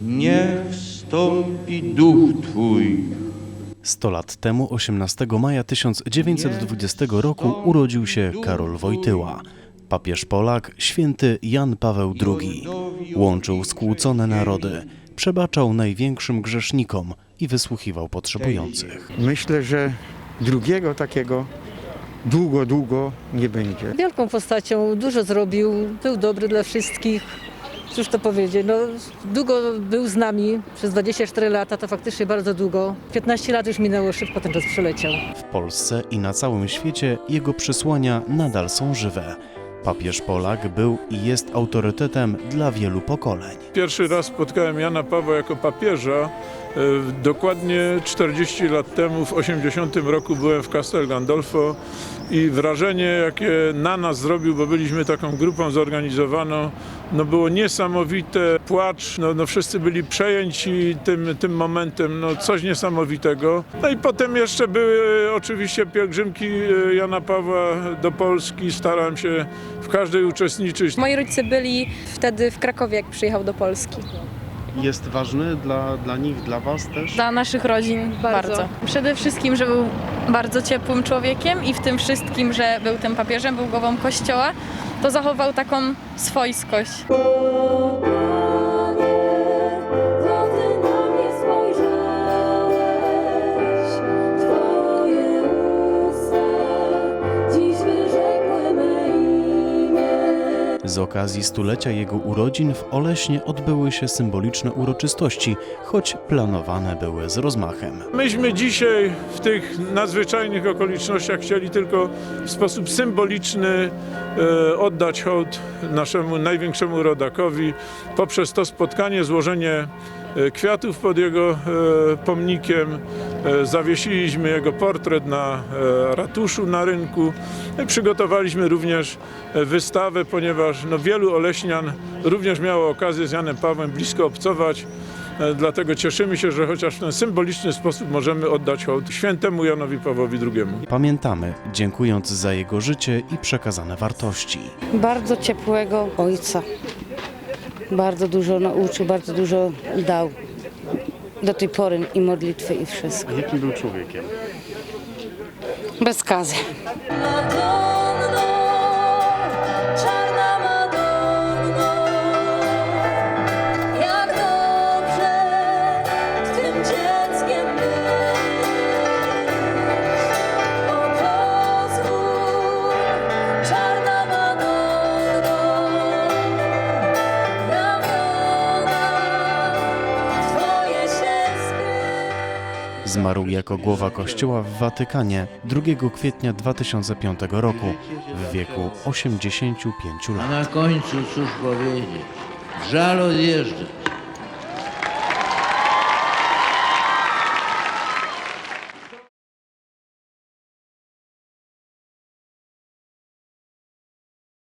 niech wstąpi duch Twój. 100 lat temu, 18 maja 1920 roku, urodził się Karol Wojtyła. Papież Polak, święty Jan Paweł II. Łączył skłócone narody, przebaczał największym grzesznikom i wysłuchiwał potrzebujących. Myślę, że drugiego takiego długo, długo nie będzie. Wielką postacią, dużo zrobił, był dobry dla wszystkich. Cóż to powiedzieć, no, długo był z nami, przez 24 lata, to faktycznie bardzo długo. 15 lat już minęło, szybko ten czas przeleciał. W Polsce i na całym świecie jego przesłania nadal są żywe. Papież Polak był i jest autorytetem dla wielu pokoleń. Pierwszy raz spotkałem Jana Pawła jako papieża. e, Dokładnie 40 lat temu, w 80 roku byłem w Castel Gandolfo i wrażenie, jakie na nas zrobił, bo byliśmy taką grupą zorganizowaną, no było niesamowite. Płacz, no, no wszyscy byli przejęci tym, tym momentem, no coś niesamowitego. No i potem jeszcze były e, oczywiście pielgrzymki e, Jana Pawła do Polski. Starałem się w każdej uczestniczyć. Moi rodzice byli wtedy w Krakowie, jak przyjechał do Polski. Jest ważny dla, dla nich, dla Was też? Dla naszych rodzin bardzo. Przede wszystkim, że był bardzo ciepłym człowiekiem i w tym wszystkim, że był tym papieżem, był głową kościoła, to zachował taką swojskość. Z okazji stulecia jego urodzin w Oleśnie odbyły się symboliczne uroczystości, choć planowane były z rozmachem. Myśmy dzisiaj w tych nadzwyczajnych okolicznościach chcieli tylko w sposób symboliczny e, oddać hołd naszemu największemu rodakowi poprzez to spotkanie, złożenie kwiatów pod jego e, pomnikiem. E, Zawiesiliśmy jego portret na e, ratuszu na rynku. I Przygotowaliśmy również e, wystawę, ponieważ no, wielu Oleśnian również miało okazję z Janem Pawłem blisko obcować. E, Dlatego cieszymy się, że chociaż w ten symboliczny sposób możemy oddać hołd świętemu Janowi Pawłowi II. Pamiętamy, dziękując za jego życie i przekazane wartości. bardzo ciepłego ojca. Bardzo dużo nauczył, bardzo dużo dał. Do tej pory i modlitwy i wszystko. Jakim był człowiekiem? Bez skazy. Zmarł jako głowa kościoła w Watykanie 2 kwietnia 2005 roku w wieku 85 A lat. na końcu cóż powiedzieć? Żal odjeżdżać.